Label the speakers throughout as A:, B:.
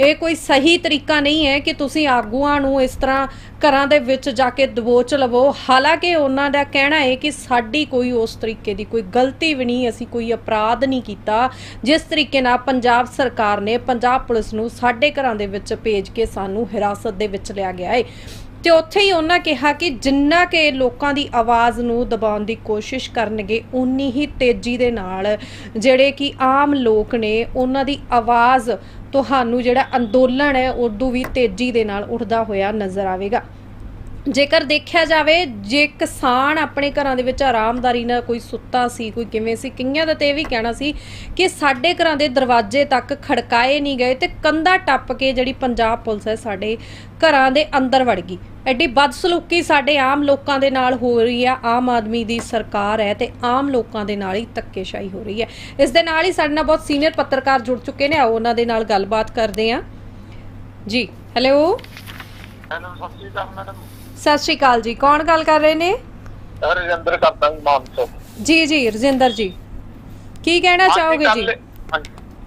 A: ਇਹ ਕੋਈ ਸਹੀ ਤਰੀਕਾ ਨਹੀਂ ਹੈ ਕਿ ਤੁਸੀਂ ਆਗੂਆਂ ਨੂੰ ਇਸ ਤਰ੍ਹਾਂ ਘਰਾਂ ਦੇ ਵਿੱਚ ਜਾ ਕੇ ਦਬੋਚ ਲਵੋ। ਹਾਲਾਂਕਿ ਉਹਨਾਂ ਦਾ ਕਹਿਣਾ ਹੈ ਕਿ ਸਾਡੀ ਕੋਈ ਉਸ ਤਰੀਕੇ ਦੀ ਕੋਈ ਗਲਤੀ ਵੀ ਨਹੀਂ, ਅਸੀਂ ਕੋਈ ਅਪਰਾਧ ਨਹੀਂ ਕੀਤਾ। ਜਿਸ ਤਰੀਕੇ ਨਾਲ ਪੰਜਾਬ ਸਰਕਾਰ ਨੇ ਪੰਜਾਬ ਪੁਲਿਸ ਨੂੰ ਸਾਡੇ ਘਰਾਂ ਦੇ ਵਿੱਚ ਭੇਜ ਕੇ ਸਾਨੂੰ ਹਿਰਾਸਤ ਦੇ ਵਿੱਚ ਲਿਆ ਗਿਆ ਹੈ। ਤੇ ਉੱਥੇ ਹੀ ਉਹਨਾਂ ਕਿਹਾ ਕਿ ਜਿੰਨਾ ਕਿ ਲੋਕਾਂ ਦੀ ਆਵਾਜ਼ ਨੂੰ ਦਬਾਉਣ ਦੀ ਕੋਸ਼ਿਸ਼ ਕਰਨਗੇ ਉਨੀ ਹੀ ਤੇਜ਼ੀ ਦੇ ਨਾਲ ਜਿਹੜੇ ਕਿ ਆਮ ਲੋਕ ਨੇ ਉਹਨਾਂ ਦੀ ਆਵਾਜ਼ ਤੁਹਾਨੂੰ ਜਿਹੜਾ ਅੰਦੋਲਨ ਹੈ ਉਦੋਂ ਵੀ ਤੇਜ਼ੀ ਦੇ ਨਾਲ ਉੱਠਦਾ ਹੋਇਆ ਨਜ਼ਰ ਆਵੇਗਾ। ਜੇਕਰ ਦੇਖਿਆ ਜਾਵੇ, ਜੇ ਕਿਸਾਨ ਆਪਣੇ ਘਰਾਂ ਦੇ ਵਿੱਚ ਆਰਾਮਦਾਰੀ ਨਾਲ ਕੋਈ ਸੁੱਤਾ ਸੀ, ਕੋਈ ਕਿਵੇਂ ਸੀ ਕਈਆਂ ਦਾ ਤੇ ਇਹ ਵੀ ਕਹਿਣਾ ਸੀ ਕਿ ਸਾਡੇ ਘਰਾਂ ਦੇ ਦਰਵਾਜ਼ੇ ਤੱਕ ਖੜਕਾਏ ਨਹੀਂ ਗਏ ਤੇ ਕੰਧਾ ਟੱਪ ਕੇ ਜਿਹੜੀ ਪੰਜਾਬ ਪੁਲਿਸ ਹੈ ਸਾਡੇ ਘਰਾਂ ਦੇ ਅੰਦਰ ਵੜ ਗਈ। ਐਡੀ ਬਦਸਲੂਕੀ ਸਾਡੇ ਆਮ ਲੋਕਾਂ ਦੇ ਨਾਲ ਹੋ ਰਹੀ ਆ ਆਮ ਆਦਮੀ ਦੀ ਸਰਕਾਰ ਹੈ ਤੇ ਆਮ ਲੋਕਾਂ ਦੇ ਨਾਲ ਹੀ ਧੱਕੇਸ਼ਾਹੀ ਹੋ ਰਹੀ ਹੈ। ਇਸ ਦੇ ਨਾਲ ਹੀ ਸਾਡੇ ਨਾਲ ਬਹੁਤ ਸੀਨੀਅਰ ਪੱਤਰਕਾਰ ਜੁੜ ਚੁੱਕੇ ਨੇ, ਆਓ ਉਹਨਾਂ ਦੇ ਨਾਲ ਗੱਲਬਾਤ ਕਰਦੇ ਹਾਂ। ਜੀ, ਹੈਲੋ?
B: ਹੈਲੋ, ਸਤਿ ਸ਼੍ਰੀ ਅਕਾਲ ਮੈਡਮ।
A: ਸਤਿ ਸ਼੍ਰੀ ਅਕਾਲ ਜੀ ਕੌਣ ਗੱਲ ਕਰ ਰਹੇ ਨੇ?
B: ਰਜਿੰਦਰ ਕਰਦਾ ਜੀ ਮਾਨਸੋ
A: ਜੀ ਜੀ ਰਜਿੰਦਰ ਜੀ। ਕੀ ਕਹਿਣਾ ਚਾਹੋਗੇ ਜੀ?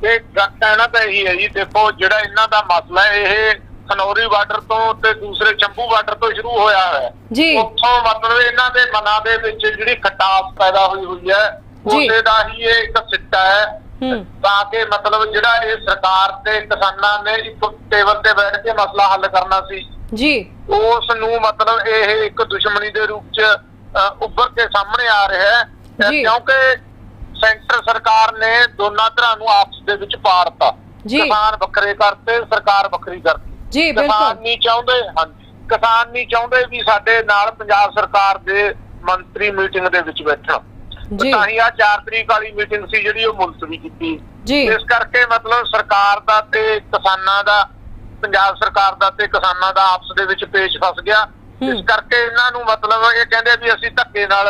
B: ਇਹ ਕਹਿਣਾ ਤਾਂ ਇਹੀ ਹੈ ਜੀ ਦੇਖੋ ਜਿਹੜਾ ਇਹਨਾਂ ਦਾ ਮਸਲਾ ਹੈ ਇਹ ਖਨੌਰੀ ਬਾਰਡਰ ਤੋਂ ਤੇ ਦੂਸਰੇ ਚੰਬੂ ਬਾਰਡਰ ਤੋਂ ਸ਼ੁਰੂ ਹੋਇਆ ਹੈ।
A: ਜੀ।
B: ਉੱਥੋਂ ਮਤਲਬ ਇਹਨਾਂ ਦੇ ਮਨਾਂ ਦੇ ਵਿੱਚ ਜਿਹੜੀ ਖਟਾਸ ਪੈਦਾ ਹੋਈ ਹੋਈ ਹੈ। ਉਹਦੇ ਦਾ ਹੀ ਇਹ ਇੱਕ ਸਿੱਟਾ ਹੂੰ। ਤਾਂ ਕਿ ਮਤਲਬ ਜਿਹੜਾ ਇਹ ਸਰਕਾਰ ਤੇ ਕਿਸਾਨਾਂ ਨੇ ਇੱਕ ਟੇਬਲ ਤੇ ਬੈਠ ਕੇ ਮਸਲਾ ਹੱਲ ਕਰਨਾ ਸੀ
A: ਜੀ।
B: ਉਸ ਨੂੰ ਮਤਲਬ ਇਹ ਇੱਕ ਦੁਸ਼ਮਣੀ ਦੇ ਰੂਪ ਚ ਉੱਭਰ ਕੇ ਸਾਹਮਣੇ ਆ ਰਿਹਾ ਹੈ। ਕਿਉਂਕਿ ਸੈਂਟਰ ਸਰਕਾਰ ਨੇ ਦੋਨਾਂ ਧਿਰਾਂ ਨੂੰ ਆਪਸ ਦੇ ਵਿੱਚ ਪਾੜਤਾ। ਕਿਸਾਨ ਵੱਖਰੇ ਕਰਤੇ ਸਰਕਾਰ ਵੱਖਰੀ ਕਰਤੀ।
A: ਜੀ
B: ਕਿਸਾਨ
A: ਬਿਲਕੁਲ
B: ਨਹੀਂ ਚਾਹੁੰਦੇ ਹਾਂਜੀ। ਕਿਸਾਨ ਨਹੀਂ ਚਾਹੁੰਦੇ ਵੀ ਸਾਡੇ ਨਾਲ ਪੰਜਾਬ ਸਰਕਾਰ ਦੇ ਮੰਤਰੀ ਮੀਟਿੰਗ ਦੇ ਵਿੱਚ ਬੈਠਣ।
A: ਜੀ।
B: ਤਾਂ ਹੀ ਆ 4 ਤਰੀਕ ਵਾਲੀ ਮੀਟਿੰਗ ਸੀ ਜਿਹੜੀ ਉਹ ਮੁਲਤਵੀ ਕੀਤੀ।
A: ਜੀ।
B: ਇਸ ਕਰਕੇ ਮਤਲਬ ਸਰਕਾਰ ਦਾ ਤੇ ਕਿਸਾਨਾਂ ਦਾ ਪੰਜਾਬ ਸਰਕਾਰ ਦਾ ਤੇ ਕਿਸਾਨਾਂ ਦਾ ਆਪਸ ਦੇ ਵਿੱਚ ਪੇਚ ਫਸ ਗਿਆ। ਇਸ ਕਰਕੇ ਇਹਨਾਂ ਨੂੰ ਮਤਲਬ ਇਹ ਕਹਿੰਦੇ ਵੀ ਅਸੀਂ ਧੱਕੇ ਨਾਲ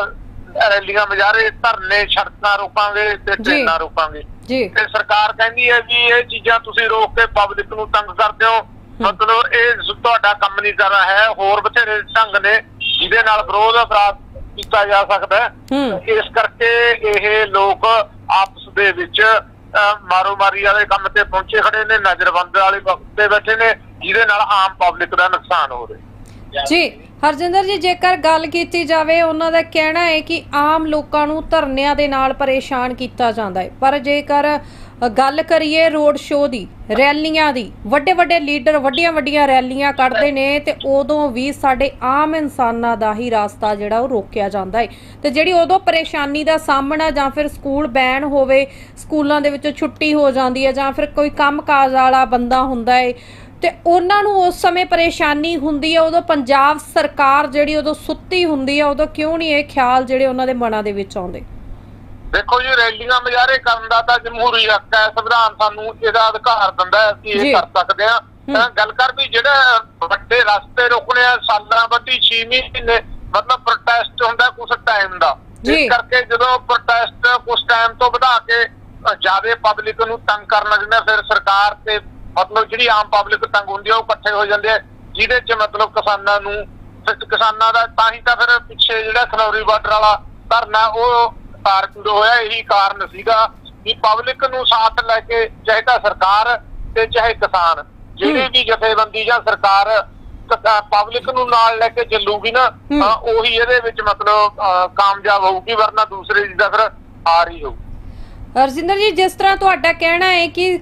B: ਰੈਲੀਆਂ ਮਜਾਰੇ ਧਰਨੇ ਸੜਕਾਂ ਰੋਕਾਂਗੇ ਤੇ। ਟ੍ਰੇਨਾਂ ਰੋਕਾਂਗੇ।
A: ਜੀ।
B: ਤੇ ਸਰਕਾਰ ਕਹਿੰਦੀ ਹੈ ਵੀ ਇਹ ਚੀਜ਼ਾਂ ਤੁਸੀਂ ਰੋਕ ਕੇ ਪਬਲਿਕ ਨੂੰ ਤੰਗ ਕਰਦੇ ਹੋ। ਮਤਲਬ ਇਹ ਤੁਹਾਡਾ ਕੰਮ ਨਹੀਂ ਕਰ ਰਿਹਾ ਹੈ ਹੋਰ ਬਥੇਰੇ ਢੰਗ ਨੇ ਜਿਹਦੇ ਨਾਲ ਵਿਰੋਧ ਅਪਰਾਧ ਕੀਤਾ ਜਾ ਸਕਦਾ ਹੂੰ। ਇਸ ਕਰਕੇ ਇਹ ਲੋਕ ਆਪਸ ਦੇ ਵਿੱਚ ਮਾਰੋ ਮਾਰੀ ਵਾਲੇ ਕੰਮ ਤੇ ਪਹੁੰਚੇ ਖੜੇ ਨੇ, ਨਜ਼ਰਬੰਦ ਵਾਲੇ ਤੇ ਬੈਠੇ ਨੇ, ਜਿਹਦੇ ਨਾਲ ਆਮ ਪਬਲਿਕ ਦਾ ਨੁਕਸਾਨ ਹੋ ਰਿਹਾ
A: ਜੀ, ਹਰਜਿੰਦਰ ਜੀ, ਜੇਕਰ ਗੱਲ ਕੀਤੀ ਜਾਵੇ, ਉਹਨਾਂ ਦਾ ਕਹਿਣਾ ਹੈ ਕਿ ਆਮ ਲੋਕਾਂ ਨੂੰ ਧਰਨਿਆਂ ਦੇ ਨਾਲ ਪਰੇਸ਼ਾਨ ਕੀਤਾ ਜਾਂਦਾ ਹੈ। ਪਰ ਜੇਕਰ ਗੱਲ ਕਰੀਏ ਰੋਡ ਸ਼ੋਅ ਦੀ, ਰੈਲੀਆਂ ਦੀ, ਵੱਡੇ ਵੱਡੇ ਲੀਡਰ ਵੱਡੀਆਂ ਵੱਡੀਆਂ ਰੈਲੀਆਂ ਕੱਢਦੇ ਨੇ ਤੇ ਉਦੋਂ ਵੀ ਸਾਡੇ ਆਮ ਇਨਸਾਨਾਂ ਦਾ ਹੀ ਰਾਸਤਾ ਜਿਹੜਾ ਉਹ ਰੋਕਿਆ ਜਾਂਦਾ ਹੈ ਤੇ ਜਿਹੜੀ ਉਦੋਂ ਪਰੇਸ਼ਾਨੀ ਦਾ ਸਾਹਮਣਾ ਜਾਂ ਫਿਰ ਸਕੂਲ ਬੈਨ ਹੋਵੇ, ਸਕੂਲਾਂ ਦੇ ਵਿੱਚੋਂ ਛੁੱਟੀ ਹੋ ਜਾਂਦੀ ਹੈ ਜਾਂ ਫਿਰ ਕੋਈ ਕੰਮਕਾਜ ਵਾਲਾ ਬੰਦਾ ਹੁੰਦਾ ਹੈ ਤੇ ਉਹਨਾਂ ਨੂੰ ਉਸ ਸਮੇਂ ਪਰੇਸ਼ਾਨੀ ਹੁੰਦੀ ਹੈ, ਉਦੋਂ ਪੰਜਾਬ ਸਰਕਾਰ ਜਿਹੜੀ ਉਦੋਂ ਸੁੱਤੀ ਹੁੰਦੀ ਹੈ, ਉਦੋਂ ਕਿਉਂ ਨਹੀਂ ਇਹ ਖਿਆਲ ਜਿਹੜੇ ਉਹਨਾਂ ਦੇ ਮਨਾਂ ਦੇ ਵਿੱਚ ਆਉਂਦੇ?
B: ਦੇਖੋ ਜੀ ਰੈਲੀਆਂ ਮਜਾਰੇ ਕਰਨ ਦਾ ਤਾਂ ਜਮਹੂਰੀ ਹੱਕ ਹੈ ਸੰਵਿਧਾਨ ਸਾਨੂੰ ਇਹਦਾ ਅਧਿਕਾਰ ਦਿੰਦਾ ਹੈ ਅਸੀਂ। ਇਹ ਕਰ ਸਕਦੇ ਹਾਂ ਤਾਂ ਗੱਲ ਕਰ ਵੀ ਜਿਹੜੇ ਵੱਡੇ ਰਸਤੇ ਰੋਕਣੇ ਆ ਸਾਲਾਂ ਵੱਡੀ 6 ਮਹੀਨੇ ਮਤਲਬ ਪ੍ਰੋਟੈਸਟ ਹੁੰਦਾ ਕੁਝ ਟਾਈਮ ਦਾ। ਇਸ ਕਰਕੇ ਜਦੋਂ ਪ੍ਰੋਟੈਸਟ ਕੁਝ ਟਾਈਮ ਤੋਂ ਵਧਾ ਕੇ ਜ਼ਿਆਦਾ ਪਬਲਿਕ ਨੂੰ ਤੰਗ ਕਰਨ ਲੱਗਦਾ ਫਿਰ ਸਰਕਾਰ ਤੇ ਮਤਲਬ ਜਿਹੜੀ ਆਮ ਪਬਲਿਕ ਤੰਗ ਹੁੰਦੀ ਹੈ ਉਹ ਇਕੱਠੇ ਹੋ ਜਾਂਦੇ ਆ ਜਿਹਦੇ ਚ ਮਤਲਬ ਕਿਸਾਨਾਂ ਨੂੰ ਕਿਸਾਨਾਂ ਦਾ ਤਾਂ ਹੀ ਤਾਂ ਫਿਰ ਪਿੱਛੇ ਜਿਹੜਾ ਖਨੌਰੀ ਬਾਰਡਰ ਵਾਲਾ ਧਰਨਾ ਉਹ ਕਾਰਨ ਹੋਇਆ ਇਹੀ ਕਾਰਨ ਸੀਗਾ ਕਿ ਪਬਲਿਕ ਨੂੰ ਸਾਥ ਲੈ ਕੇ ਚਾਹੇ ਤਾਂ ਸਰਕਾਰ ਤੇ ਚਾਹੇ ਕਿਸਾਨ ਜਿਹੜੀ ਵੀ ਜਥੇਬੰਦੀ ਜਾਂ ਸਰਕਾਰ ਪਬਲਿਕ ਨੂੰ ਨਾਲ ਲੈ ਕੇ ਚੱਲੂਗੀ ਨਾ। ਤਾਂ ਉਹੀ ਇਹਦੇ ਵਿੱਚ ਮਤਲਬ ਕਾਮਯਾਬ ਹੋਊਗੀ ਵਰਨਾ ਦੂਸਰੇ ਦੀ ਤਾਂ ਫਿਰ ਹਾਰ ਹੀ ਹੋਊ।
A: ਹਰਜਿੰਦਰ ਜੀ ਜਿਸ ਤਰ੍ਹਾਂ ਤੁਹਾਡਾ ਕਹਿਣਾ ਹੈ ਕਿ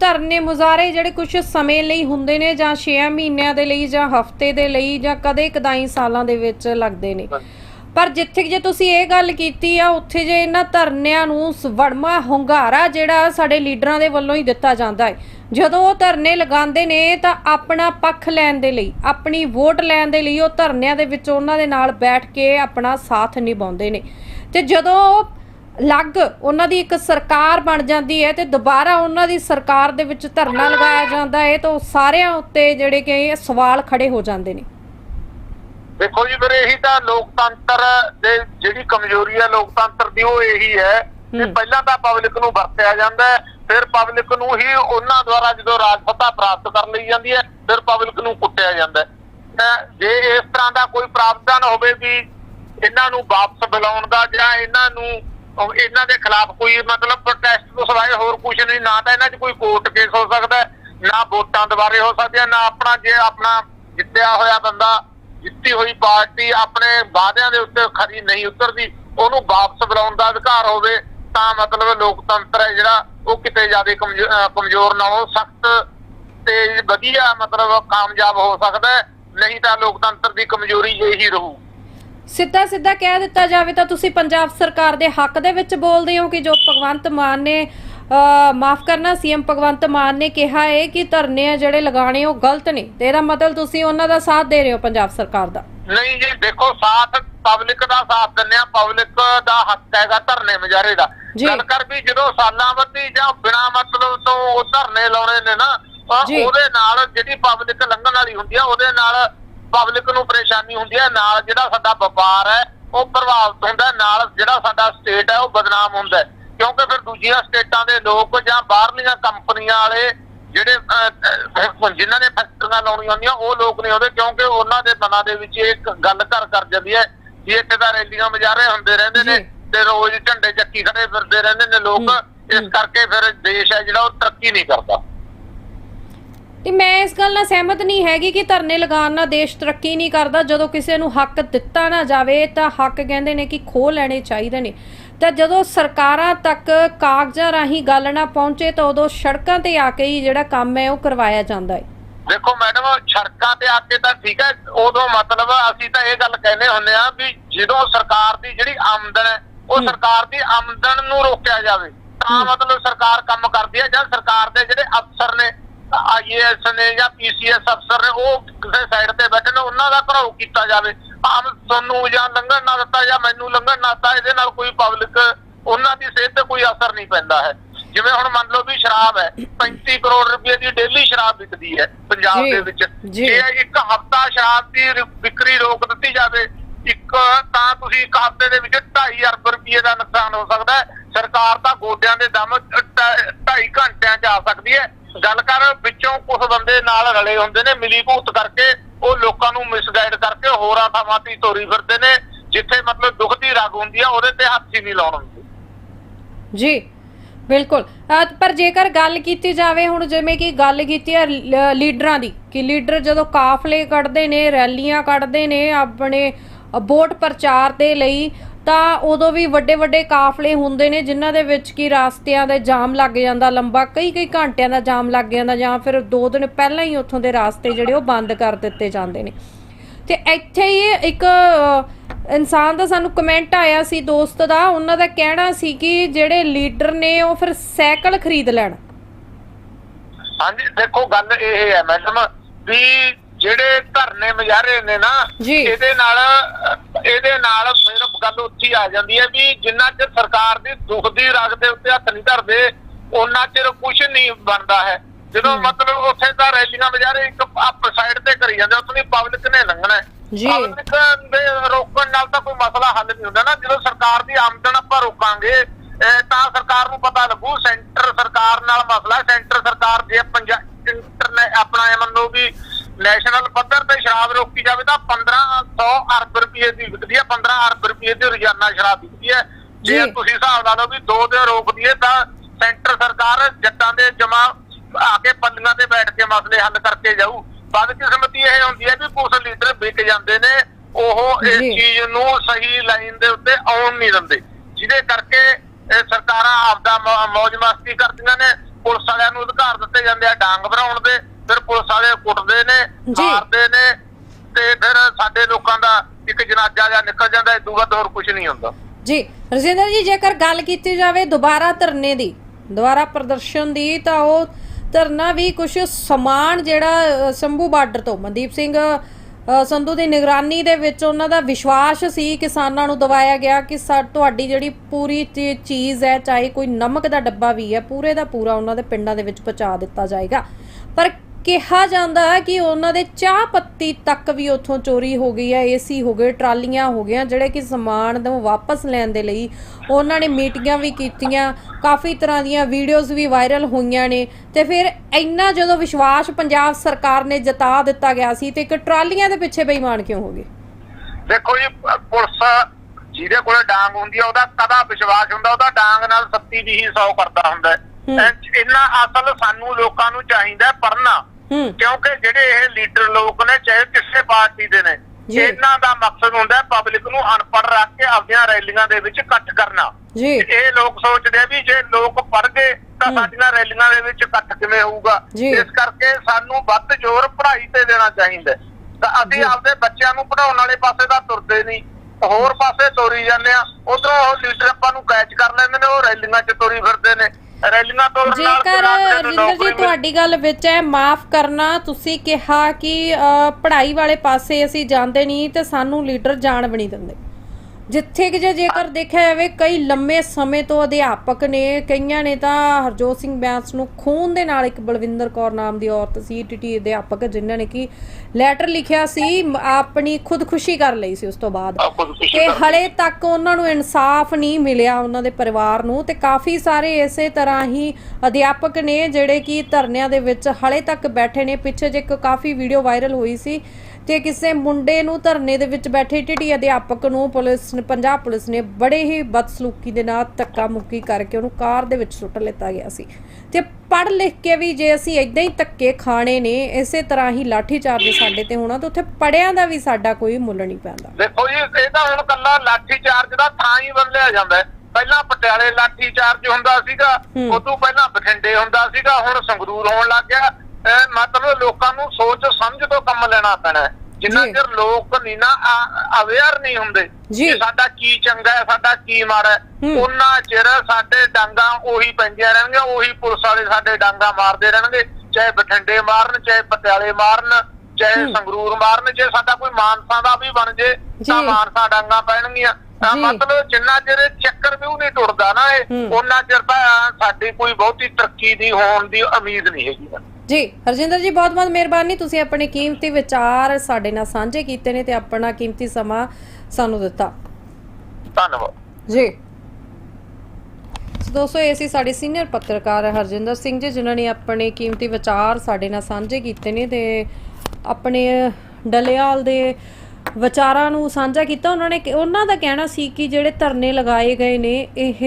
A: ਧਰਨੇ ਮੁਜ਼ਾਰੇ ਜਿਹੜੇ ਕੁਝ ਸਮੇਂ ਲਈ ਹੁੰਦੇ ਨੇ ਜਾਂ 6 ਮਹੀਨਿਆਂ ਦੇ ਲਈ ਜਾਂ ਹਫ਼ਤੇ ਦੇ ਲਈ ਜਾਂ ਕਦੇ ਕਦਾਈ ਸਾਲਾਂ ਦੇ ਵਿੱਚ ਲੱਗਦੇ ਨੇ। ਪਰ ਜਿੱਥੇ ਜੇ ਤੁਸੀਂ ਇਹ ਗੱਲ ਕੀਤੀ ਆ, ਉੱਥੇ ਜੇ ਇਹਨਾਂ ਧਰਨਿਆਂ ਨੂੰ ਸ- ਵੜਮਾ ਹੁੰਗਾਰਾ ਜਿਹੜਾ ਸਾਡੇ ਲੀਡਰਾਂ ਦੇ ਵੱਲੋਂ ਹੀ ਦਿੱਤਾ ਜਾਂਦਾ ਹੈ ਜਦੋਂ ਉਹ ਧਰਨੇ ਲਗਾਉਂਦੇ ਨੇ, ਤਾਂ ਆਪਣਾ ਪੱਖ ਲੈਣ ਦੇ ਲਈ, ਆਪਣੀ ਵੋਟ ਲੈਣ ਦੇ ਲਈ ਉਹ ਧਰਨਿਆਂ ਦੇ ਵਿੱਚ ਉਹਨਾਂ ਦੇ ਨਾਲ ਬੈਠ ਕੇ ਆਪਣਾ ਸਾਥ ਨਿਭਾਉਂਦੇ ਨੇ। ਤੇ ਜਦੋਂ ਉਹ ਲੱਗ ਉਹਨਾਂ ਦੀ ਇੱਕ ਸਰਕਾਰ ਬਣ ਜਾਂਦੀ ਹੈ ਤੇ ਦੁਬਾਰਾ ਉਹਨਾਂ ਦੀ ਸਰਕਾਰ ਦੇ ਵਿੱਚ ਧਰਨਾ ਲਗਾਇਆ ਜਾਂਦਾ ਹੈ, ਤਾਂ ਉਹ ਸਾਰਿਆਂ ਉੱਤੇ ਜਿਹੜੇ ਕਿ ਸਵਾਲ ਖੜੇ ਹੋ ਜਾਂਦੇ ਨੇ।
B: ਦੇਖੋ ਜੀ ਫਿਰ ਇਹੀ ਤਾਂ ਲੋਕਤੰਤਰ ਦੇ ਜਿਹੜੀ ਕਮਜ਼ੋਰੀ ਹੈ ਲੋਕਤੰਤਰ ਦੀ ਉਹ ਇਹੀ ਹੈ ਕਿ। ਪਹਿਲਾਂ ਤਾਂ ਪਬਲਿਕ ਨੂੰ ਵਰਤਿਆ ਜਾਂਦਾ ਹੈ ਫਿਰ ਪਬਲਿਕ ਨੂੰ ਹੀ ਉਹਨਾਂ ਦੁਆਰਾ ਜਦੋਂ ਰਾਜ ਸੱਤਾ ਪ੍ਰਾਪਤ ਕਰ ਲਈ ਜਾਂਦੀ ਹੈ ਫਿਰ ਪਬਲਿਕ ਨੂੰ ਕੁੱਟਿਆ ਜਾਂਦਾ ਜੇ ਇਸ ਤਰ੍ਹਾਂ ਦਾ ਕੋਈ ਪ੍ਰਾਵਧਾਨ ਹੋਵੇ ਵੀ ਇਹਨਾਂ ਨੂੰ ਵਾਪਸ ਬੁਲਾਉਣ ਦਾ ਜਾਂ ਇਹਨਾਂ ਨੂੰ ਇਹਨਾਂ ਦੇ ਖਿਲਾਫ ਕੋਈ ਮਤਲਬ ਪ੍ਰੋਟੈਸਟ ਤੋਂ ਸਿਵਾਏ ਹੋਰ ਕੁਝ ਨਹੀਂ ਨਾ ਤਾਂ ਇਹਨਾਂ 'ਚ ਕੋਈ ਕੋਰਟ ਕੇਸ ਹੋ ਸਕਦਾ ਨਾ ਵੋਟਾਂ ਦੁਬਾਰੇ ਹੋ ਸਕਦੀਆਂ ਨਾ ਆਪਣਾ ਜੇ ਆਪਣਾ ਜਿੱਤਿਆ ਹੋਇਆ ਬੰਦਾ ਜਿੱਤੀ ਹੋਈ ਪਾਰਟੀ ਆਪਣੇ ਵਾਅਦਿਆਂ ਦੇ ਉੱਤੇ ਖਰੀ ਨਹੀਂ ਉਤਰਦੀ, ਉਹਨੂੰ ਵਾਪਸ ਬੁਲਾਉਣ ਦਾ ਅਧਿਕਾਰ ਹੋਵੇ, ਤਾਂ ਮਤਲਬ ਲੋਕਤੰਤਰ ਹੈ ਜਿਹੜਾ, ਉਹ ਕਿਤੇ ਜ਼ਿਆਦਾ ਕਮਜ਼ੋ- ਅਹ ਕਮਜ਼ੋਰ ਸਖਤ ਤੇ ਵਧੀਆ ਮਤਲਬ ਕਾਮਯਾਬ ਹੋ ਸਕਦਾ ਨਹੀਂ ਤਾਂ ਲੋਕਤੰਤਰ ਦੀ ਕਮਜ਼ੋਰੀ ਇਹੀ ਰਹੂ।
A: ਸਿੱਧਾ ਸਿੱਧਾ ਕਹਿ ਦਿੱਤਾ ਜਾਵੇ ਤਾਂ ਤੁਸੀਂ ਪੰਜਾਬ ਸਰਕਾਰ ਦੇ ਹੱਕ ਦੇ ਵਿੱਚ ਬੋਲਦੇ ਹੋ ਕਿ ਜੋ ਭਗਵੰਤ ਮਾਨ ਨੇ ਮਾਫ ਕਰਨਾ ਸੀਐਮ ਭਗਵੰਤ ਮਾਨ ਨੇ ਕਿਹਾ ਹੈ ਕਿ ਧਰਨੇ ਆ ਜਿਹੜੇ ਲਗਾਣੇ ਉਹ ਗਲਤ ਨੇ ਤੇ ਇਹਦਾ ਮਤਲਬ ਤੁਸੀਂ ਉਹਨਾਂ ਦਾ ਸਾਥ ਦੇ ਰਹੇ ਹੋ ਪੰਜਾਬ ਸਰਕਾਰ ਦਾ
B: ਨਹੀਂ ਜੀ ਦੇਖੋ ਸਾਥ ਪਬਲਿਕ ਦਾ ਸਾਥ ਦਿੰਦੇ ਆ ਪਬਲਿਕ ਦਾ ਹੱਕ ਹੈਗਾ ਧਰਨੇ ਮੁਜ਼ਾਹਰੇ ਦਾ। ਗੱਲ ਕਰ ਵੀ ਜਦੋਂ ਸਾਲਾਂ ਬੱਧੀ ਜਾਂ ਬਿਨਾ ਮਤਲਬ ਤੋਂ ਉਹ ਧਰਨੇ ਲਾਉਣੇ ਨੇ ਨਾ। ਉਹਦੇ ਨਾਲ ਜਿਹੜੀ ਪਬਲਿਕ ਲੰਘਣ ਵਾਲੀ ਹੁੰਦੀ ਆ ਉਹਦੇ ਨਾਲ ਪਬਲਿਕ ਨੂੰ ਪਰੇਸ਼ਾਨੀ ਹੁੰਦੀ ਹੈ ਨਾਲ ਜਿਹੜਾ ਸਾਡਾ ਵਪਾਰ ਹੈ ਉਹ ਪ੍ਰਭਾਵਿਤ ਹੁੰਦਾ ਨਾਲ ਜਿਹੜਾ ਸਾਡਾ ਸਟੇਟ ਹੈ ਉਹ ਬਦਨਾਮ ਹੁੰਦਾ। ਕਿਉਂਕਿ ਫਿਰ ਦੂਜੀਆਂ ਸਟੇਟਾਂ ਦੇ ਲੋਕ ਜਾਂ ਬਾਹਰਲੀਆਂ ਕੰਪਨੀਆਂ ਵਾਲੇ ਜਿਹੜੇ ਜਿਨ੍ਹਾਂ ਨੇ ਫੈਕਟਰੀਆਂ ਲਾਉਣੀਆਂ ਹੁੰਦੀਆਂ ਉਹ ਲੋਕ ਨਹੀਂ ਆਉਂਦੇ ਕਿਉਂਕਿ ਉਹਨਾਂ ਦੇ ਮਨਾਂ ਦੇ ਵਿੱਚ ਇੱਕ ਗੱਲ ਘਰ ਕਰ ਜਾਂਦੀ ਹੈ ਵੀ ਇੱਥੇ ਤਾਂ ਰੈਲੀਆਂ ਮਜਾਰੇ ਹੁੰਦੇ ਰਹਿੰਦੇ ਨੇ। ਤੇ ਰੋਜ਼ ਝੰਡੇ ਚੱਕੀ ਖੜੇ ਫਿਰਦੇ ਰਹਿੰਦੇ ਨੇ ਲੋਕ। ਇਸ ਕਰਕੇ ਫਿਰ ਦੇਸ਼ ਹੈ ਜਿਹੜਾ ਉਹ ਤਰੱਕੀ ਨਹੀਂ ਕਰਦਾ।
A: ਤੇ ਮੈਂ ਇਸ ਗੱਲ ਨਾਲ ਸਹਿਮਤ ਨਹੀਂ ਹੈਗੀ ਕਿ ਧਰਨੇ ਲਗਾਉਣ ਨਾਲ ਦੇਸ਼ ਤਰੱਕੀ ਨਹੀਂ ਕਰਦਾ। ਜਦੋਂ ਕਿਸੇ ਨੂੰ ਹੱਕ ਦਿੱਤਾ ਨਾ ਜਾਵੇ ਤਾਂ ਹੱਕ ਕਹਿੰਦੇ ਨੇ ਕਿ ਖੋਹ ਲੈਣੇ ਚਾਹੀਦੇ ਨੇ। ਤਾਂ ਜਦੋਂ ਸਰਕਾਰਾਂ ਤੱਕ ਕਾਗਜ਼ਾਂ ਰਾਹੀਂ ਗੱਲ ਨਾ ਪਹੁੰਚੇ ਤਾਂ ਉਦੋਂ ਸੜਕਾਂ ਤੇ ਆ ਕੇ ਹੀ ਜਿਹੜਾ ਕੰਮ ਹੈ ਉਹ ਕਰਵਾਇਆ ਜਾਂਦਾ ਹੈ
B: ਦੇਖੋ ਮੈਡਮ ਸੜਕਾਂ ਤੇ ਆ ਕੇ ਤਾਂ ਠੀਕ ਹੈ ਉਦੋਂ ਮਤਲਬ ਅਸੀਂ ਤਾਂ ਇਹ ਗੱਲ ਕਹਿੰਦੇ ਹੁੰਦੇ ਆ ਵੀ ਜਦੋਂ ਸਰਕਾਰ ਦੀ ਜਿਹੜੀ ਆਮਦਨ ਹੈ ਉਹ। ਸਰਕਾਰ ਦੀ ਆਮਦਨ ਨੂੰ ਰੋਕਿਆ ਜਾਵੇ ਤਾਂ। ਮਤਲਬ ਸਰਕਾਰ ਕੰਮ ਕਰਦੀ ਹੈ ਜਾਂ ਸਰਕਾਰ ਦੇ ਜਿਹੜੇ ਅਫਸਰ ਨੇ ਆਈਏਐਸ ਨੇ ਜਾਂ ਪੀਸੀਐਸ ਅਫਸਰ ਨੇ ਉਹ ਕਿਸੇ ਸਾਈਡ ਤੇ ਬੈਠੇ ਨੇ ਉਹਨਾਂ ਦਾ ਘਰਾਓ ਕੀਤਾ ਜਾਵੇ ਆਮ ਤੁਹਾਨੂੰ ਜਾਂ ਲੰਘਣ ਨਾ ਦਿੱਤਾ ਜਾਂ ਮੈਨੂੰ ਲੰਘਣ ਨਾ ਦਿੱਤਾ ਇਹਦੇ ਨਾਲ ਕੋਈ ਪਬਲਿਕ ਉਹਨਾਂ ਦੀ ਸਿਹਤ ਤੇ ਕੋਈ ਅਸਰ ਨਹੀਂ ਪੈਂਦਾ ਹੈ ਜਿਵੇਂ ਹੁਣ ਮੰਨ ਲਓ ਵੀ ਸ਼ਰਾਬ ਹੈ 35 ਕਰੋੜ ਰੁਪਏ ਦੀ ਡੇਲੀ ਸ਼ਰਾਬ ਵਿਕਦੀ ਹੈ ਪੰਜਾਬ ਦੇ ਵਿੱਚ
A: ਜੀ।
B: ਜੇ ਇੱਕ ਹਫਤਾ ਸ਼ਰਾਬ ਦੀ ਵਿਕਰੀ ਰੋਕ ਦਿੱਤੀ ਜਾਵੇ ਇੱਕ ਤਾਂ ਤੁਸੀਂ ਇੱਕ ਹਫ਼ਤੇ ਦੇ ਵਿੱਚ 2.5 ਅਰਬ ਰੁਪਏ ਦਾ ਨੁਕਸਾਨ ਹੋ ਸਕਦਾ ਹੈ। ਸਰਕਾਰ ਤਾਂ ਗੋਡਿਆਂ ਦੇ ਦਮ 2.5 ਘੰਟਿਆਂ 'ਚ ਆ ਸਕਦੀ ਹੈ। ਗੱਲ ਕਰ, ਵਿੱਚੋਂ ਕੁਝ ਬੰਦੇ ਨਾਲ ਰਲੇ ਹੁੰਦੇ ਨੇ ਮਿਲੀ ਭੂਤ ਕਰਕੇ ਉਹ ਲੋਕਾਂ ਨੂੰ ਮਿਸਗਾਈਡ ਕਰਕੇ ਹੋਰਾਂ ਥਾਵਾਂ ਤੇ ਤੋਰੀ ਫਿਰਦੇ ਨੇ, ਜਿੱਥੇ ਮਤਲਬ ਦੁੱਖ ਦੀ ਰਗ ਹੁੰਦੀ ਆ, ਉਹਦੇ ਤੇ ਹੱਥ ਹੀ ਨਹੀਂ ਲਾਉਣ ਹੁੰਦੇ।
A: ਜੀ, ਬਿਲਕੁਲ। ਪਰ ਜੇਕਰ ਗੱਲ ਕੀਤੀ ਜਾਵੇ ਹੁਣ ਜਿਵੇਂ ਕਿ ਗੱਲ ਕੀਤੀ ਹੈ ਲੀਡਰਾਂ ਦੀ, ਕਿ ਲੀਡਰ ਜਦੋਂ ਕਾਫਲੇ ਕੱਢਦੇ ਨੇ, ਰੈਲੀਆਂ ਕੱਢਦੇ ਨੇ, ਆਪਣੇ ਵੋਟ ਪ੍ਰਚਾਰ ਦੇ ਲਈ, ਤਾਂ ਉਦੋਂ ਵੀ ਵੱਡੇ ਵੱਡੇ ਕਾਫਲੇ ਹੁੰਦੇ ਨੇ, ਜਿਨ੍ਹਾਂ ਦੇ ਵਿੱਚ ਕੀ ਰਾਸਤਿਆਂ ਦੇ ਜਾਮ ਲੱਗ ਜਾਂਦਾ, ਲੰਬਾ ਕਈ ਕਈ ਘੰਟਿਆਂ ਦਾ ਜਾਮ ਲੱਗ ਜਾਂਦਾ, ਜਾਂ ਫਿਰ 2 ਦਿਨ ਪਹਿਲਾਂ ਹੀ ਉੱਥੋਂ ਦੇ ਰਾਸਤੇ ਜਿਹੜੇ ਉਹ ਬੰਦ ਕਰ ਦਿੱਤੇ ਜਾਂਦੇ ਨੇ। ਤੇ ਇੱਥੇ ਹੀ ਇੱਕ ਇਨਸਾਨ ਦਾ ਸਾਨੂੰ ਕਮੈਂਟ ਆਇਆ ਸੀ, ਦੋਸਤ ਦਾ, ਉਹਨਾਂ ਦਾ ਕਹਿਣਾ ਸੀ ਕਿ ਜਿਹੜੇ ਲੀਡਰ ਨੇ ਉਹ ਫਿਰ ਸਾਈਕਲ ਖਰੀਦ ਲੈਣ।
B: ਹਾਂਜੀ, ਦੇਖੋ, ਗੱਲ ਇਹ ਹੈ ਮੈਡਮ ਵੀ ਜਿਹੜੇ ਧਰਨੇ ਮੁਜ਼ਾਹਰੇ ਨੇ ਨਾ। ਇਹਦੇ ਨਾਲ ਇਹਦੇ ਨਾਲ ਫਿਰ ਗੱਲ ਉੱਥੇ ਆ ਜਾਂਦੀ ਹੈ ਵੀ ਜਿੰਨਾ ਚਿਰ ਸਰਕਾਰ ਦੀ ਦੁੱਖ ਦੀ ਰਗ ਦੇ ਉੱਤੇ ਹੱਥ ਨਹੀਂ ਧਰਦੇ ਉਹਨਾਂ ਚਿਰ ਕੁਝ ਨਹੀਂ ਬਣਦਾ ਹੈ ਜਦੋਂ। ਮਤਲਬ ਉੱਥੇ ਤਾਂ ਰੈਲੀਆਂ ਮੁਜ਼ਾਹਰੇ ਇੱਕ ਅਪ ਸਾਈਡ ਤੇ ਕਰੀ ਜਾਂਦੇ ਉੱਥੋਂ ਦੀ ਪਬਲਿਕ ਨੇ ਲੰਘਣਾ ਹੈ
A: ਜੀ।
B: ਪਬਲਿਕ ਦੇ ਰੋਕਣ ਨਾਲ ਤਾਂ ਕੋਈ ਮਸਲਾ ਹੱਲ ਨਹੀਂ ਹੁੰਦਾ ਨਾ ਜਦੋਂ ਸਰਕਾਰ ਦੀ ਆਮਦਨ ਆਪਾਂ ਰੋਕਾਂਗੇ ਤਾਂ ਸਰਕਾਰ ਨੂੰ ਪਤਾ ਲੱਗੂ ਸੈਂਟਰ ਸਰਕਾਰ ਨਾਲ ਮਸਲਾ। ਸੈਂਟਰ ਸਰਕਾਰ ਜੇ ਪੰਜਾਬ ਇੰਟਰਨੇ ਆਪਣਾ ਇਹ ਮੰਨੋ ਵੀ ਨੈਸ਼ਨਲ ਪੱਧਰ ਤੇ ਸ਼ਰਾਬ ਰੋਕੀ ਜਾਵੇ ਤਾਂ 1500 ਅਰਬ ਰੁਪਏ ਦੀ ਵਿਕਦੀ ਹੈ 15 ਅਰਬ ਰੁਪਏ ਦੀ ਰੋਜ਼ਾਨਾ ਸ਼ਰਾਬ ਵਿਕਦੀ ਹੈ ਜੇ। ਤੁਸੀਂ ਹਿਸਾਬ ਲਾ ਲਓ ਵੀ ਦੋ ਦਿਨ ਰੋਕ ਦਈਏ ਤਾਂ ਸੈਂਟਰ ਸਰਕਾਰ ਜੱਟਾਂ ਦੇ ਜਮਾ ਆ ਕੇ ਪੱਲੀਆਂ ਤੇ ਬੈਠ ਕੇ ਮਸਲੇ ਹੱਲ ਕਰਕੇ ਜਾਊ ਬਦਕਿਸਮਤੀ ਇਹ ਹੁੰਦੀ ਹੈ ਵੀ ਕੁਝ ਲੀਡਰ ਵਿਕ ਜਾਂਦੇ ਨੇ ਉਹ ਇਸ। ਚੀਜ਼ ਨੂੰ ਸਹੀ ਲਾਈਨ ਦੇ ਉੱਤੇ ਆਉਣ ਨਹੀਂ ਦਿੰਦੇ ਜਿਹਦੇ ਕਰਕੇ ਸਰਕਾਰਾਂ ਆਪਦਾ ਮੌ- ਮੌਜ ਮਸਤੀ ਕਰਦੀਆਂ ਨੇ ਪੁਲਿਸ ਵਾਲਿਆਂ ਨੂੰ ਅਧਿਕਾਰ ਦਿੱਤੇ ਜਾਂਦੇ ਆ ਡਾਂਗ ਭਰਾਉਣ ਦੇ ਫਿਰ ਪੁਲਿਸ ਵਾਲੇ ਕੁੱਟਦੇ ਨੇ। ਮਾਰਦੇ ਨੇ ਤੇ ਫਿਰ ਸਾਡੇ ਲੋਕਾਂ ਦਾ ਇੱਕ ਜਨਾਜ਼ਾ ਜਾਂ ਨਿਕਲ ਜਾਂਦਾ ਇਸ ਤੋਂ ਵੱਧ ਹੋਰ ਕੁਝ ਨਹੀਂ ਹੁੰਦਾ
A: ਜੀ ਰਜਿੰਦਰ ਜੀ ਜੇਕਰ ਗੱਲ ਕੀਤੀ ਜਾਵੇ ਦੁਬਾਰਾ ਧਰਨੇ ਦੀ ਦੁਬਾਰਾ ਪ੍ਰਦਰਸ਼ਨ ਦੀ ਤਾਂ ਉਹ ਧਰਨਾ ਵੀ ਕੁਝ ਸਮਾਨ ਜਿਹੜਾ ਸ਼ੰਭੂ ਬਾਰਡਰ ਤੋਂ ਮਨਦੀਪ ਸਿੰਘ ਸੰਧੂ ਦੀ ਨਿਗਰਾਨੀ ਦੇ ਵਿੱਚ ਉਹਨਾਂ ਦਾ ਵਿਸ਼ਵਾਸ ਸੀ ਕਿਸਾਨਾਂ ਨੂੰ ਦਵਾਇਆ ਗਿਆ ਕਿ ਤੁਹਾਡੀ ਜਿਹੜੀ ਪੂਰੀ ਚੀਜ਼ ਹੈ ਚਾਹੇ ਕੋਈ ਨਮਕ ਦਾ ਡੱਬਾ ਵੀ ਹੈ ਪੂਰੇ ਦਾ ਪੂਰਾ ਉਹਨਾਂ ਦੇ ਪਿੰਡਾਂ ਦੇ ਵਿੱਚ ਪਹੁੰਚਾ ਦਿੱਤਾ ਜਾਏਗਾ ਪਰ ਕਿਹਾ ਜਾਂਦਾ ਹੈ ਕਿ ਉਹਨਾਂ ਦੇ ਚਾਹ ਪੱਤੀ ਤੱਕ ਵੀ ਉੱਥੋਂ ਚੋਰੀ ਹੋ ਗਈ ਹੈ, ਏਸੀ ਹੋ ਗਏ, ਟਰਾਲੀਆਂ ਹੋ ਗਈਆਂ, ਜਿਹੜੇ ਕਿ ਸਮਾਨ ਨੂੰ ਵਾਪਸ ਲੈਣ ਦੇ ਲਈ ਉਹਨਾਂ ਨੇ ਮੀਟਿੰਗਾਂ ਵੀ ਕੀਤੀਆਂ। ਕਾਫੀ ਤਰ੍ਹਾਂ ਦੀਆਂ ਵੀਡੀਓਜ਼ ਵੀ ਵਾਇਰਲ ਹੋਈਆਂ ਨੇ ਤੇ ਫਿਰ ਇੰਨਾ ਜਦੋਂ ਵਿਸ਼ਵਾਸ ਪੰਜਾਬ ਸਰਕਾਰ ਨੇ ਜਤਾ ਦਿੱਤਾ ਗਿਆ ਸੀ ਤੇ ਇੱਕ ਟਰਾਲੀਆਂ ਦੇ ਪਿੱਛੇ ਬੇਈਮਾਨ ਕਿਉਂ ਹੋ ਗਏ?
B: ਦੇਖੋ ਜੀ ਪੁਲਿਸ ਜਿਹਦੇ ਕੋਲ ਡਾਂਗ ਹੁੰਦੀ ਆ, ਉਹਦਾ ਕਦਾ ਵਿਸ਼ਵਾਸ ਹੁੰਦਾ, ਉਹਦਾ ਡਾਂਗ ਨਾਲ ਸੱਤੀ ਦੀ 100 ਕਰਦਾ ਹੁੰਦਾ ਇੰਨਾ ਅਸਲ ਸਾਨੂੰ ਲੋਕਾਂ ਨੂੰ ਚਾਹੀਦਾ ਹੂੰ ਕਿਉਂਕਿ ਜਿਹੜੇ ਇਹ ਲੀਡਰ ਲੋਕ ਨੇ ਚਾਹੇ ਕਿਸੇ ਪਾਰਟੀ ਦੇ ਨੇ। ਇਹਨਾਂ ਦਾ ਮਕਸਦ ਹੁੰਦਾ ਹੈ ਪਬਲਿਕ ਨੂੰ ਅਨਪੜ੍ਹ ਰੱਖ ਕੇ ਆਪਣੀਆਂ ਰੈਲੀਆਂ ਦੇ ਵਿੱਚ ਇਕੱਠ ਕਰਨਾ ਇਹ ਲੋਕ ਸੋਚਦੇ ਆ ਵੀ ਜੇ ਲੋਕ ਪੜ੍ਹ ਗਏ ਤਾਂ। ਸਾਡੀਆਂ ਰੈਲੀਆਂ ਦੇ ਵਿੱਚ ਇਕੱਠ ਕਿਵੇਂ ਹੋਊਗਾ। ਇਸ ਕਰਕੇ ਸਾਨੂੰ ਵੱਧ ਜ਼ੋਰ ਪੜ੍ਹਾਈ ਤੇ ਦੇਣਾ ਚਾਹੀਦਾ। ਤਾਂ ਅਸੀਂ। ਆਪਦੇ ਬੱਚਿਆਂ ਨੂੰ ਪੜਾਉਣ ਵਾਲੇ ਪਾਸੇ ਤਾਂ ਤੁਰਦੇ ਨਹੀਂ ਹੋਰ ਪਾਸੇ ਤੋਰੀ ਜਾਂਦੇ ਆ ਉਧਰੋਂ ਉਹ ਲੀਡਰ ਆਪਾਂ ਨੂੰ ਕੈਚ ਕਰ ਲੈਂਦੇ ਨੇ ਉਹ ਰੈਲੀਆਂ 'ਚ ਤੋਰੀ ਫਿਰਦੇ ਨੇ ਰੈਲੀਆਂ ਨਾਲ
A: ਜੇਕਰ
B: ਨੌਕਰੀ
A: ਜੀ ਤੁਹਾਡੀ ਗੱਲ ਵਿੱਚ ਹੈ ਮਾਫ ਕਰਨਾ ਤੁਸੀਂ ਕਿਹਾ ਕਿ ਅ, ਪੜ੍ਹਾਈ ਵਾਲੇ ਪਾਸੇ ਅਸੀਂ ਜਾਂਦੇ ਨਹੀਂ ਤੇ ਸਾਨੂੰ ਲੀਡਰ ਜਾਣ ਵੀ ਨਹੀਂ ਦਿੰਦੇ। ਜਿੱਥੇ ਕਿ ਜੇ ਜੇਕਰ ਦੇਖਿਆ ਜਾਵੇ ਕਈ ਲੰਮੇ ਸਮੇਂ ਤੋਂ ਅਧਿਆਪਕ ਨੇ ਕਈਆਂ ਨੇ ਤਾਂ ਹਰਜੋਤ ਸਿੰਘ ਬੈਂਸ ਨੂੰ ਖੂਨ ਦੇ ਨਾਲ ਇੱਕ ਬਲਵਿੰਦਰ ਕੌਰ ਨਾਮ ਦੀ ਔਰਤ ਸੀ ਟੀਟੀ ਅਧਿਆਪਕ ਜਿਨ੍ਹਾਂ ਨੇ ਕਿ ਲੈਟਰ ਲਿਖਿਆ ਸੀ ਆਪਣੀ ਖੁਦਕੁਸ਼ੀ ਕਰ ਲਈ ਸੀ ਉਸ ਤੋਂ ਬਾਅਦ ਤੇ। ਹਲੇ ਤੱਕ ਉਹਨਾਂ ਨੂੰ ਇਨਸਾਫ ਨਹੀਂ ਮਿਲਿਆ ਉਹਨਾਂ ਦੇ ਪਰਿਵਾਰ ਨੂੰ ਤੇ ਕਾਫੀ ਸਾਰੇ ਇਸੇ ਤਰ੍ਹਾਂ ਹੀ ਅਧਿਆਪਕ ਨੇ ਜਿਹੜੇ ਕਿ ਧਰਨਿਆਂ ਦੇ ਵਿੱਚ ਹਲੇ ਤੱਕ ਬੈਠੇ ਨੇ ਪਿੱਛੇ ਜੇ ਇੱਕ ਕਾਫੀ ਵੀਡੀਓ ਵਾਇਰਲ ਹੋਈ ਸੀ ਤੇ ਕਿਸੇ ਮੁੰਡੇ ਨੂੰ ਧਰਨੇ ਦੇ ਵਿੱਚ ਬੈਠੇ ਟਿਟੀ ਅਧਿਆਪਕ ਨੂੰ ਪੁਲਿਸ ਨੇ ਪੰਜਾਬ ਪੁਲਿਸ ਨੇ ਬੜੇ ਹੀ ਬਦਸਲੂਕੀ ਦੇ ਨਾਲ ਧੱਕਾ ਮੁੱਕੀ ਕਰਕੇ ਉਹਨੂੰ ਕਾਰ ਦੇ ਵਿੱਚ ਸੁੱਟ ਲਿੱਤਾ ਗਿਆ ਸੀ। ਤੇ ਪੜ੍ਹ ਲਿਖ ਕੇ ਵੀ ਜੇ ਅਸੀਂ ਇਦਾਂ ਹੀ ਧੱਕੇ ਖਾਣੇ ਨੇ ਇਸੇ ਤਰ੍ਹਾਂ ਹੀ ਲਾਠੀ ਚਾਰਜ ਸਾਡੇ ਤੇ ਹੋਣਾ ਤਾਂ ਉੱਥੇ ਪੜਿਆਂ ਦਾ ਵੀ ਸਾਡਾ ਕੋਈ ਮੁੱਲ ਨਹੀਂ ਪੈਂਦਾ।
B: ਦੇਖੋ ਜੀ ਇਹ ਤਾਂ ਹੁਣ ਕੱਲਾ ਲਾਠੀ ਚਾਰਜ ਦਾ ਥਾਂ ਹੀ ਬਦਲਿਆ ਜਾਂਦਾ ਪਹਿਲਾਂ ਪਟਿਆਲੇ ਲਾਠੀ ਚਾਰਜ ਹੁੰਦਾ ਸੀਗਾ। ਉਦੋਂ ਪਹਿਲਾਂ ਬਠਿੰਡੇ ਹੁੰਦਾ ਸੀਗਾ ਹੁਣ ਸੰਗਰੂਰ ਹੋਣ ਲੱਗ ਗਿਆ। ਮਤਲਬ ਲੋਕਾਂ ਨੂੰ ਸੋਚ ਸਮਝ ਤੋਂ ਕੰਮ ਲੈਣਾ ਪੈਣਾ ਜਿੰਨਾ। ਚਿਰ ਲੋਕ ਨਹੀਂ ਨਾ ਅਵੇਅਰ ਨਹੀਂ ਹੁੰਦੇ। ਕਿ ਸਾਡਾ ਕੀ ਚੰਗਾ ਹੈ ਸਾਡਾ ਕੀ ਮਾੜਾ ਹੈ। ਉਹਨਾਂ ਚਿਰ ਸਾਡੇ ਡਾਂਗਾ ਉਹੀ ਪੈਂਦੀਆਂ ਰਹਿਣਗੀਆਂ ਉਹੀ ਪੁਲਿਸ ਵਾਲੇ ਸਾਡੇ ਡਾਂਗਾ ਮਾਰਦੇ ਰਹਿਣਗੇ ਚਾਹੇ ਬਠਿੰਡੇ ਮਾਰਨ ਚਾਹੇ ਪਟਿਆਲੇ ਮਾਰਨ ਚਾਹੇ। ਸੰਗਰੂਰ ਮਾਰਨ ਜੇ ਸਾਡਾ ਕੋਈ ਮਾਨਸਾ ਦਾ ਵੀ ਬਣ ਜੇ ਤਾਂ। ਮਾਨਸਾ ਡਾਂਗਾ ਪੈਣਗੀਆਂ ਤਾਂ। ਮਤਲਬ ਜਿੰਨਾ ਚਿਰ ਚੱਕਰ ਵੀ ਨਹੀਂ ਟੁੱਟਦਾ ਨਾ ਇਹ। ਉਹਨਾਂ ਚਿਰ ਤਾਂ ਸਾਡੀ ਕੋਈ ਬਹੁਤੀ ਤਰੱਕੀ ਦੀ ਹੋਣ ਦੀ ਉਮੀਦ ਨਹੀਂ ਹੈਗੀ
A: ਜੀ ਹਰਜਿੰਦਰ ਜੀ ਬਹੁਤ ਬਹੁਤ ਮਿਹਰਬਾਨੀ। ਤੁਸੀਂ ਆਪਣੇ ਕੀਮਤੀ ਵਿਚਾਰ ਸਾਡੇ ਨਾਲ ਸਾਂਝੇ ਕੀਤੇ ਨੇ ਤੇ ਆਪਣਾ ਕੀਮਤੀ ਸਮਾਂ ਸਾਨੂੰ ਦਿੱਤਾ।
B: ਧੰਨਵਾਦ।
A: ਜੀ। ਦੋਸਤੋ ਇਹ ਸੀ ਸਾਡੇ ਸੀਨੀਅਰ ਪੱਤਰਕਾਰ ਹਰਜਿੰਦਰ ਸਿੰਘ ਜੀ ਜਿਨ੍ਹਾਂ ਨੇ ਆਪਣੇ ਕੀਮਤੀ ਵਿਚਾਰ ਸਾਡੇ ਨਾਲ ਸਾਂਝੇ ਕੀਤੇ ਨੇ ਤੇ ਆਪਣੇ ਡਲਿਆਲ ਦੇ ਵਿਚਾਰਾਂ ਨੂੰ ਸਾਂਝਾ ਕੀਤਾ। ਉਹਨਾਂ ਨੇ ਉਹਨਾਂ ਦਾ ਕਹਿਣਾ ਸੀ ਕਿ ਜਿਹੜੇ ਧਰਨੇ ਲਗਾਏ ਗਏ ਨੇ ਇਹ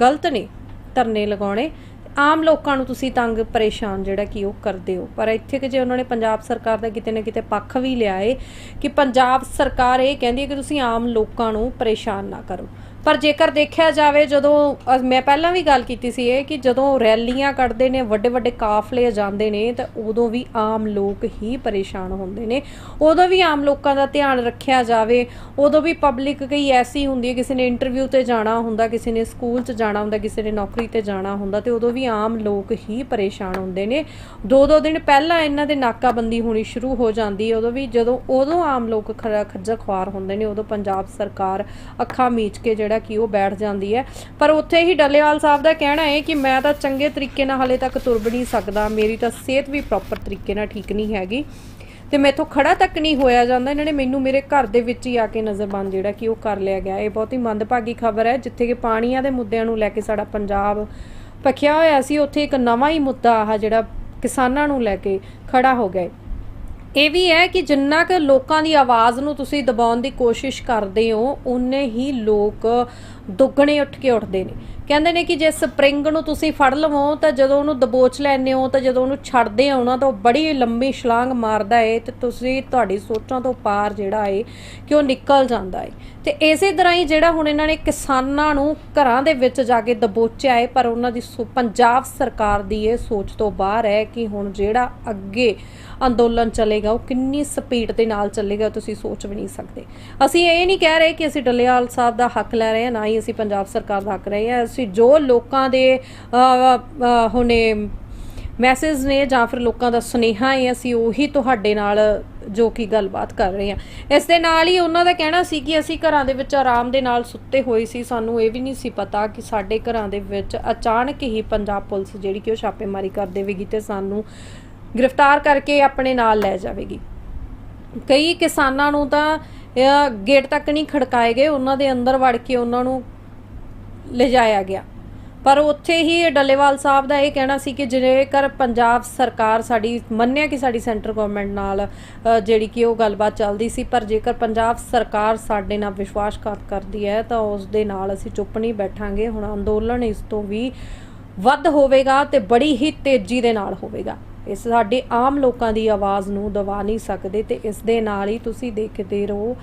A: ਗਲਤ ਨੇ ਧਰਨੇ ਲਗਾਉਣੇ। ਆਮ ਲੋਕਾਂ ਨੂੰ ਤੁਸੀਂ ਤੰਗ ਪਰੇਸ਼ਾਨ ਜਿਹੜਾ ਕਿ ਉਹ ਕਰਦੇ ਹੋ। ਪਰ ਇੱਥੇ ਕਿ ਜੇ ਉਹਨਾਂ ਨੇ ਪੰਜਾਬ ਸਰਕਾਰ ਦਾ ਕਿਤੇ ਨਾ ਕਿਤੇ ਪੱਖ ਵੀ ਲਿਆ ਏ ਕਿ ਪੰਜਾਬ ਸਰਕਾਰ ਇਹ ਕਹਿੰਦੀ ਹੈ ਕਿ ਤੁਸੀਂ ਆਮ ਲੋਕਾਂ ਨੂੰ ਪਰੇਸ਼ਾਨ ਨਾ ਕਰੋ। ਪਰ ਜੇਕਰ ਦੇਖਿਆ ਜਾਵੇ, ਜਦੋਂ ਮੈਂ ਪਹਿਲਾਂ ਵੀ ਗੱਲ ਕੀਤੀ ਸੀ ਇਹ ਕਿ ਜਦੋਂ ਰੈਲੀਆਂ ਕੱਢਦੇ ਨੇ, ਵੱਡੇ ਵੱਡੇ ਕਾਫਲੇ ਜਾਂਦੇ ਨੇ, ਤਾਂ ਉਦੋਂ ਵੀ ਆਮ ਲੋਕ ਹੀ ਪਰੇਸ਼ਾਨ ਹੁੰਦੇ ਨੇ। ਉਦੋਂ ਵੀ ਆਮ ਲੋਕਾਂ ਦਾ ਧਿਆਨ ਰੱਖਿਆ ਜਾਵੇ, ਉਦੋਂ ਵੀ ਪਬਲਿਕ ਕਈ ਐਸੀ ਹੁੰਦੀ ਹੈ, ਕਿਸੇ ਨੇ ਇੰਟਰਵਿਊ ਤੇ ਜਾਣਾ ਹੁੰਦਾ, ਕਿਸੇ ਨੇ ਸਕੂਲ 'ਚ ਜਾਣਾ ਹੁੰਦਾ, ਕਿਸੇ ਨੇ ਨੌਕਰੀ ਤੇ ਜਾਣਾ ਹੁੰਦਾ, ਤੇ ਉਦੋਂ ਵੀ ਆਮ ਲੋਕ ਹੀ ਪਰੇਸ਼ਾਨ ਹੁੰਦੇ ਨੇ। ਦੋ ਦੋ ਦਿਨ ਪਹਿਲਾਂ ਇਹਨਾਂ ਦੇ ਨਾਕਾਬੰਦੀ ਹੋਣੀ ਸ਼ੁਰੂ ਹੋ ਜਾਂਦੀ ਹੈ, ਉਦੋਂ ਵੀ ਜਦੋਂ, ਉਦੋਂ ਆਮ ਲੋਕ ਖਰਾ ਖੱਜਲ ਖੁਆਰ ਹੁੰਦੇ ਨੇ, ਉਦੋਂ ਪੰਜਾਬ ਸਰਕਾਰ ਅੱਖਾਂ ਮੀਚ ਕੇ ਜਿਹੜਾ ਕਿ ਉਹ ਬੈਠ ਜਾਂਦੀ ਹੈ। ਪਰ ਉੱਥੇ ਹੀ ਡੱਲੇਵਾਲ ਸਾਹਿਬ ਦਾ ਕਹਿਣਾ ਹੈ ਕਿ ਮੈਂ ਤਾਂ ਚੰਗੇ ਤਰੀਕੇ ਨਾਲ ਹਲੇ ਤੱਕ ਤੁਰ ਵੀ ਨਹੀਂ ਸਕਦਾ। ਮੇਰੀ ਤਾਂ ਸਿਹਤ ਵੀ ਪ੍ਰੋਪਰ ਤਰੀਕੇ ਨਾਲ ਠੀਕ ਨਹੀਂ ਹੈਗੀ। ਤੇ ਮੈਥੋਂ ਖੜਾ ਤੱਕ ਨਹੀਂ ਹੋਇਆ ਜਾਂਦਾ। ਇਹਨਾਂ ਨੇ ਮੈਨੂੰ ਮੇਰੇ ਘਰ ਦੇ ਵਿੱਚ ਹੀ ਆ ਕੇ ਨਜ਼ਰਬੰਦ ਜਿਹੜਾ ਕਿ ਉਹ ਕਰ ਲਿਆ ਗਿਆ। ਇਹ ਬਹੁਤ ਹੀ ਮੰਦਭਾਗੀ ਖਬਰ ਹੈ, ਜਿੱਥੇ ਕਿ ਪਾਣੀਆਂ ਦੇ ਮੁੱਦਿਆਂ ਨੂੰ ਲੈ ਕੇ ਸਾਡਾ ਪੰਜਾਬ ਭਖਿਆ ਹੋਇਆ ਸੀ। ਉੱਥੇ ਇੱਕ ਨਵਾਂ ਹੀ ਮੁੱਦਾ ਆ ਜਿਹੜਾ ਕਿਸਾਨਾਂ ਨੂੰ ਲੈ ਕੇ ਖੜਾ ਹੋ ਗਿਆ ਇਹ ਵੀ ਹੈ ਕਿ ਜਿੰਨਾ ਕਿ ਲੋਕਾਂ ਦੀ ਆਵਾਜ਼ ਨੂੰ ਤੁਸੀਂ ਦਬਾਉਣ ਦੀ ਕੋਸ਼ਿਸ਼ ਕਰਦੇ ਹੋ ਉਨੇ ਹੀ ਲੋਕ ਦੁੱਗਣੇ ਉੱਠ ਕੇ ਉੱਠਦੇ ਨੇ। ਕਹਿੰਦੇ ਨੇ ਕਿ ਜੇ ਸਪਰਿੰਗ ਨੂੰ ਤੁਸੀਂ ਫੜ ਲਵੋ, ਤਾਂ ਜਦੋਂ ਉਹਨੂੰ ਦਬੋਚ ਲੈਂਦੇ ਹੋ, ਤਾਂ ਜਦੋਂ ਉਹਨੂੰ ਛੱਡਦੇ ਹੋ ਨਾ, ਤਾਂ ਉਹ ਬੜੀ ਲੰਮੀ ਛਲਾਂਗ ਮਾਰਦਾ ਏ ਤੇ ਤੁਸੀਂ ਤੁਹਾਡੀ ਸੋਚਾਂ ਤੋਂ ਪਾਰ ਜਿਹੜਾ ਏ, ਕਿ ਉਹ ਨਿਕਲ ਜਾਂਦਾ ਏ। ਤੇ ਇਸੇ ਤਰ੍ਹਾਂ ਹੀ ਜਿਹੜਾ ਹੁਣ ਇਹਨਾਂ ਨੇ ਕਿਸਾਨਾਂ ਨੂੰ ਘਰਾਂ ਦੇ ਵਿੱਚ ਜਾ ਕੇ ਦਬੋਚਿਆ ਏ, ਪਰ ਉਹਨਾਂ ਦੀ ਸੋ- ਪੰਜਾਬ ਸਰਕਾਰ ਦੀ ਇਹ ਸੋਚ ਤੋਂ ਬਾਹਰ ਹੈ ਕਿ ਹੁਣ ਜਿਹੜਾ ਅੱਗੇ ਅੰਦੋਲਨ ਚੱਲੇਗਾ, ਉਹ ਕਿੰਨੀ ਸਪੀਡ ਦੇ ਨਾਲ ਚੱਲੇਗਾ, ਤੁਸੀਂ ਸੋਚ ਵੀ ਨਹੀਂ ਸਕਦੇ। ਅਸੀਂ ਇਹ ਨਹੀਂ ਕਹਿ ਰਹੇ ਕਿ ਅਸੀਂ ਡੱਲੇਵਾਲ ਸਾਹਿਬ ਦਾ ਹੱਕ ਲੈ ਰਹੇ ਹਾਂ, ਨਾ ਹੀ ਅਸੀਂ ਪੰਜਾਬ ਸਰਕਾਰ ਦਾ ਹੱਕ ਰਹੇ ਹਾਂ। ਅਸੀਂ ਜੋ ਲੋਕਾਂ ਦੇ ਹੁਣੇ ਮੈਸੇਜ ਨੇ ਜਾਂ ਫਿਰ ਲੋਕਾਂ ਦਾ ਸੁਨੇਹਾ ਹੈ, ਅਸੀਂ ਉਹੀ ਤੁਹਾਡੇ ਨਾਲ ਜੋ ਕਿ ਗੱਲਬਾਤ ਕਰ ਰਹੇ ਹਾਂ। ਇਸ ਦੇ ਨਾਲ ਹੀ ਉਹਨਾਂ ਦਾ ਕਹਿਣਾ ਸੀ ਕਿ ਅਸੀਂ ਘਰਾਂ ਦੇ ਵਿੱਚ ਆਰਾਮ ਦੇ ਨਾਲ ਸੁੱਤੇ ਹੋਏ ਸੀ। ਸਾਨੂੰ ਇਹ ਵੀ ਨਹੀਂ ਸੀ ਪਤਾ ਕਿ ਸਾਡੇ ਘਰਾਂ ਦੇ ਵਿੱਚ ਅਚਾਨਕ ਹੀ ਪੰਜਾਬ ਪੁਲਿਸ ਜਿਹੜੀ ਕਿ ਉਹ ਛਾਪੇਮਾਰੀ ਕਰ ਦੇਵੇਗੀ ਤੇ ਸਾਨੂੰ ਗ੍ਰਿਫਤਾਰ ਕਰਕੇ ਆਪਣੇ ਨਾਲ ਲੈ ਜਾਵੇਗੀ। ਕਈ ਕਿਸਾਨਾਂ ਨੂੰ ਤਾਂ ਗੇਟ ਤੱਕ ਨਹੀਂ ਖੜਕਾਏ ਗਏ, ਉਹਨਾਂ ਦੇ ਅੰਦਰ ਵੜ ਕੇ ਉਹਨਾਂ ਨੂੰ ਲਿਜਾਇਆ ਗਿਆ। ਪਰ ਉੱਥੇ ਹੀ ਡੱਲੇਵਾਲ ਸਾਹਿਬ ਦਾ ਇਹ ਕਹਿਣਾ ਸੀ ਕਿ ਜੇਕਰ ਪੰਜਾਬ ਸਰਕਾਰ ਸਾਡੀ, ਮੰਨਿਆ ਕਿ ਸਾਡੀ ਸੈਂਟਰ ਗਵਰਨਮੈਂਟ ਨਾਲ ਜਿਹੜੀ ਕਿ ਉਹ ਗੱਲਬਾਤ ਚੱਲਦੀ ਸੀ, ਪਰ ਜੇਕਰ ਪੰਜਾਬ ਸਰਕਾਰ ਸਾਡੇ ਨਾਲ ਵਿਸ਼ਵਾਸਘਾਤ ਕਰਦੀ ਹੈ, ਤਾਂ ਉਸ ਦੇ ਨਾਲ ਅਸੀਂ ਚੁੱਪ ਨਹੀਂ ਬੈਠਾਂਗੇ। ਹੁਣ ਅੰਦੋਲਨ ਇਸ ਤੋਂ ਵੀ ਵੱਧ ਹੋਵੇਗਾ ਤੇ ਬੜੀ ਹੀ ਤੇਜ਼ੀ ਦੇ ਨਾਲ ਹੋਵੇਗਾ। ਇਸ ਸਾਡੇ ਆਮ ਲੋਕਾਂ ਦੀ ਆਵਾਜ਼ ਨੂੰ ਦਬਾ ਨਹੀਂ ਸਕਦੇ ਤੇ ਇਸ ਦੇ ਨਾਲ ਹੀ ਤੁਸੀਂ ਦੇਖਦੇ ਰਹੋ।